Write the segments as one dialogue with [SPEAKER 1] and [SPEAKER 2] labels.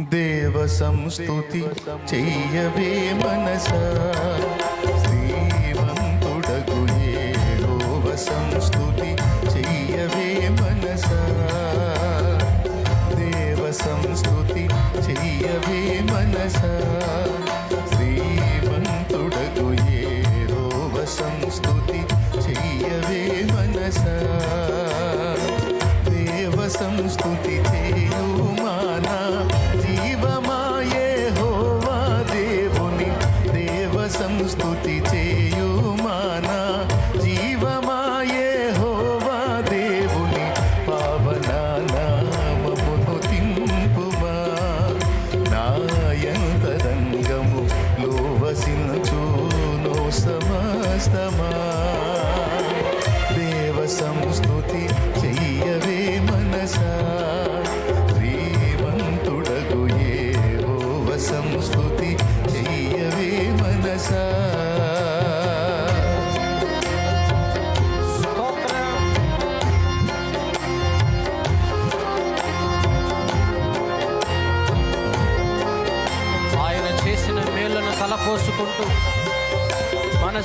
[SPEAKER 1] దేవ సంస్తుతి చెయ్యవే మనసా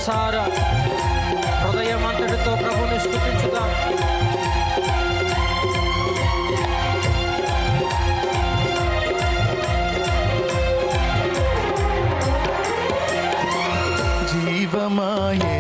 [SPEAKER 2] మనసార హృదయం అంతటితో ప్రభుని స్థుతించుదాం
[SPEAKER 1] జీవమాయే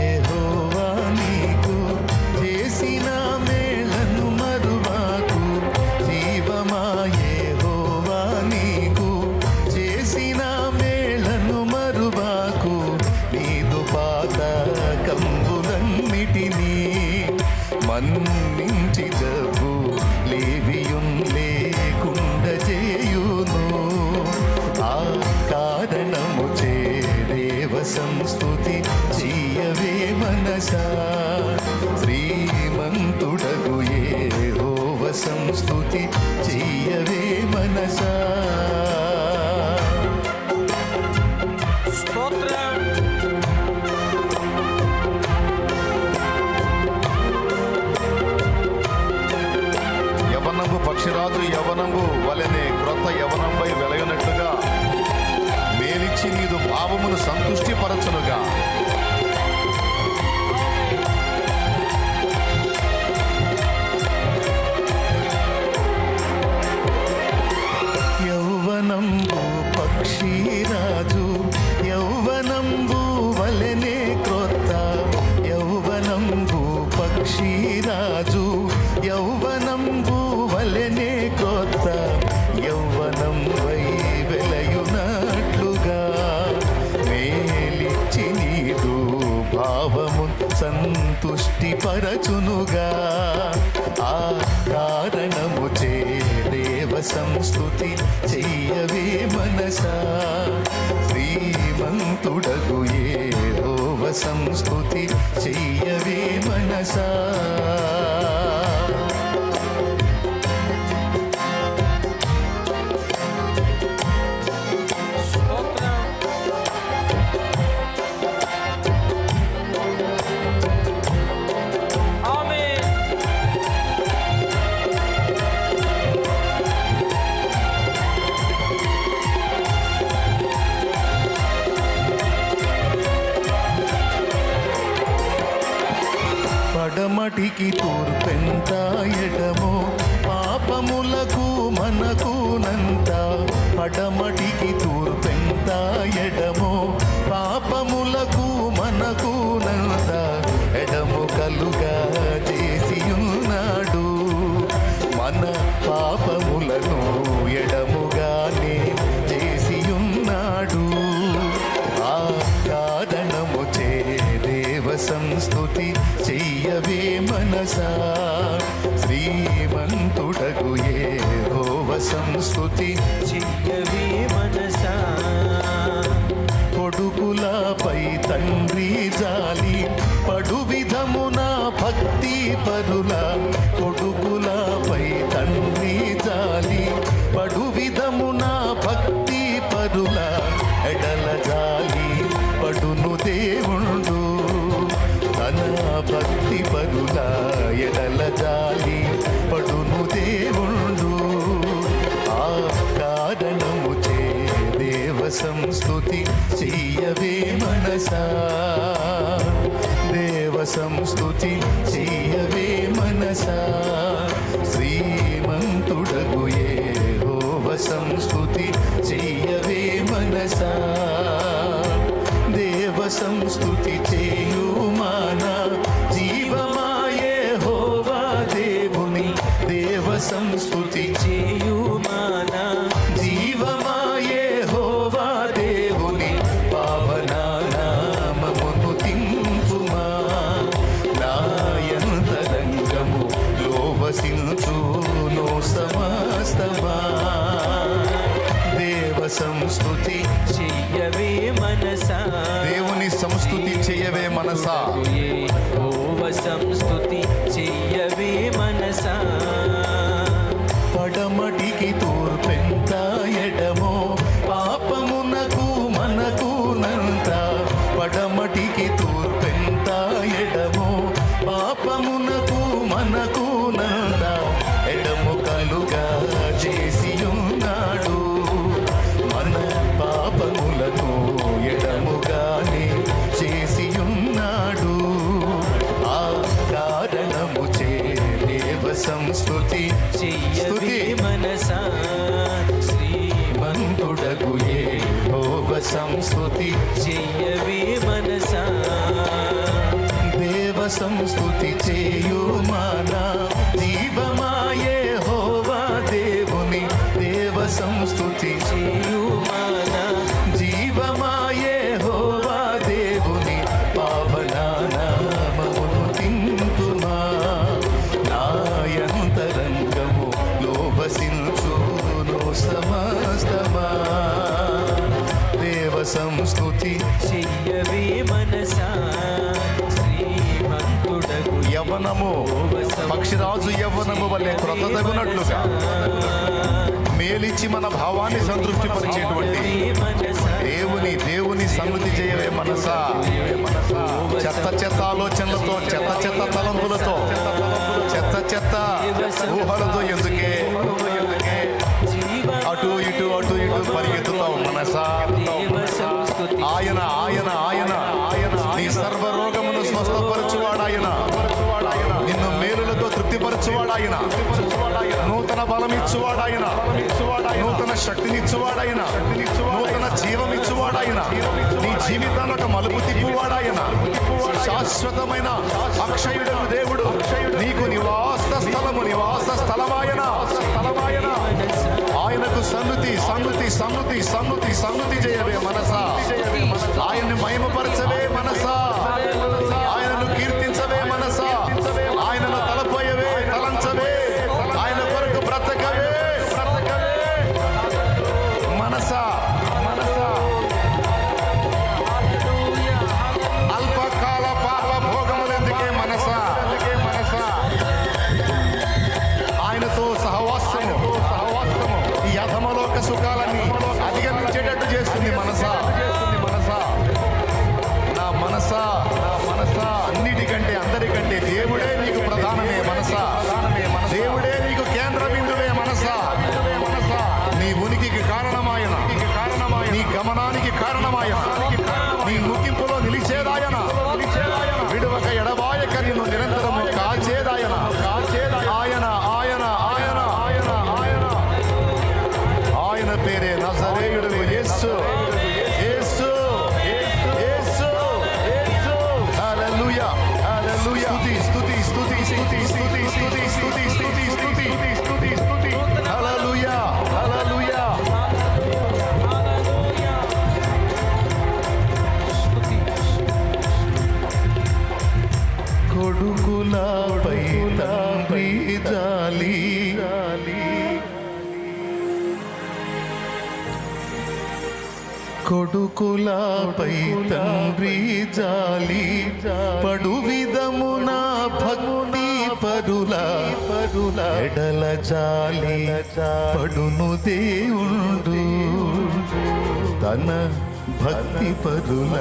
[SPEAKER 1] బలముచే దేవ సంస్థుతి చీయవే మనసా. శ్రీమంతుడగు ఏ హోవ సంస్థుతి చీయవే మనసా యవనంబు పక్షిరాజు యవనంబు వలనే క్రొత్త యవనంపై వెలగనట్టుగా నీదు భావమును సంతృష్టిపరచునుగా. సంతుష్టిపరచునుగా. ఆ కారణము చేవ సంస్కృతి చెయ్యవే మనస. శ్రీమంతుడగు ఏ సంస్కృతి చెయ్యవే మనసా. వారికి తూర్పెంత ఎడమో పాపములకు మనకు నంత. పడమటికి తూర్పెంత ఎడమో పాపములకు మనకు నంత. ఎడము కలుగా సంస్కృతి చేయవే మనసా. దేవ సంస్థుతి చేయవే మనసా. శ్రీమంతుడగు హోవ సంస్థుతి చేయవే మనసా. దేవ సంస్థుతి సంస్కృతి చేయవే మనసా.
[SPEAKER 2] సంస్కృతి స్తుతి
[SPEAKER 1] స్తుతి
[SPEAKER 2] మనసా? శ్రీమంతుడగు
[SPEAKER 1] ఏ భోగ సంస్థుతి
[SPEAKER 2] చెయ్యవే మనసా?
[SPEAKER 1] దేవ సంస్థుతి చేయు మానా దీపం క్రొత్తదగునట్లుగా మేలిచ్చి మన భావాన్ని
[SPEAKER 2] సంతృప్తిపరిచేటువంటి
[SPEAKER 1] దేవుని దేవుని సన్నిధి చేయవే మనసా. చెత్త చెత్త ఆలోచనలతో చెత్త చెత్త తలంపులతో చెత్త చెత్త ఊహలతో ఎందుకే? ఇచ్చువాడాయన. నూతన బలం ఇచ్చువాడాయన. నూతన శక్తినిచ్చువాడాయన నూతన జీవం ఇచ్చువాడాయన. నీ జీవితాన్ని ఒక మలుపు తిప్పువాడాయన. శాశ్వతమైన అక్షయుడు దేవుడు. నీకు నివాస స్థలము నివాస స్థలమాయన. స్థలమాయన ఆయనకు సన్నుతి సన్నుతి సన్నుతి సన్నుతి సన్నుతి చేయవే మనసా. మనసా నా మనసా. అన్నిటికంటే కొడుకులపై తండ్రి జాలి పడు విధమున భక్తి పరుల. పరుల ఎడల జాలి పడును దేవుడు. తన భక్తి పరుల.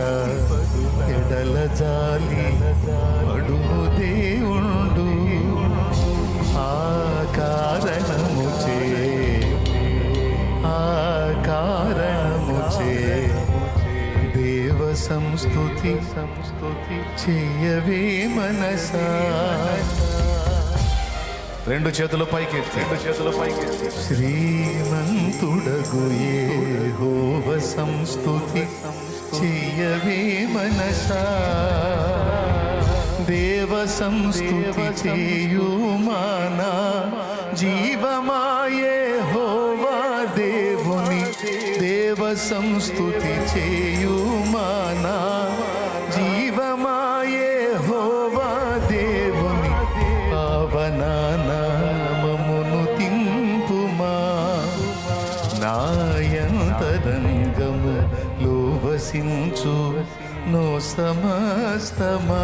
[SPEAKER 1] ఎడల జాలి పడు సంస్తుతి సంస్తుతి చేయవే మనసా. రెండు చేతులు పైకెత్తి. రెండు చేతులు పైకెత్తి. శ్రీమంతుడగు యెహోవ సంస్తుతి చేయవే మనసా. దేవ సంస్తుతి చేయుమానా జీవమాయే హోవా దేవుని. దేవ సంస్తుతి చేయుమానా నివసించు నో సమస్తమా.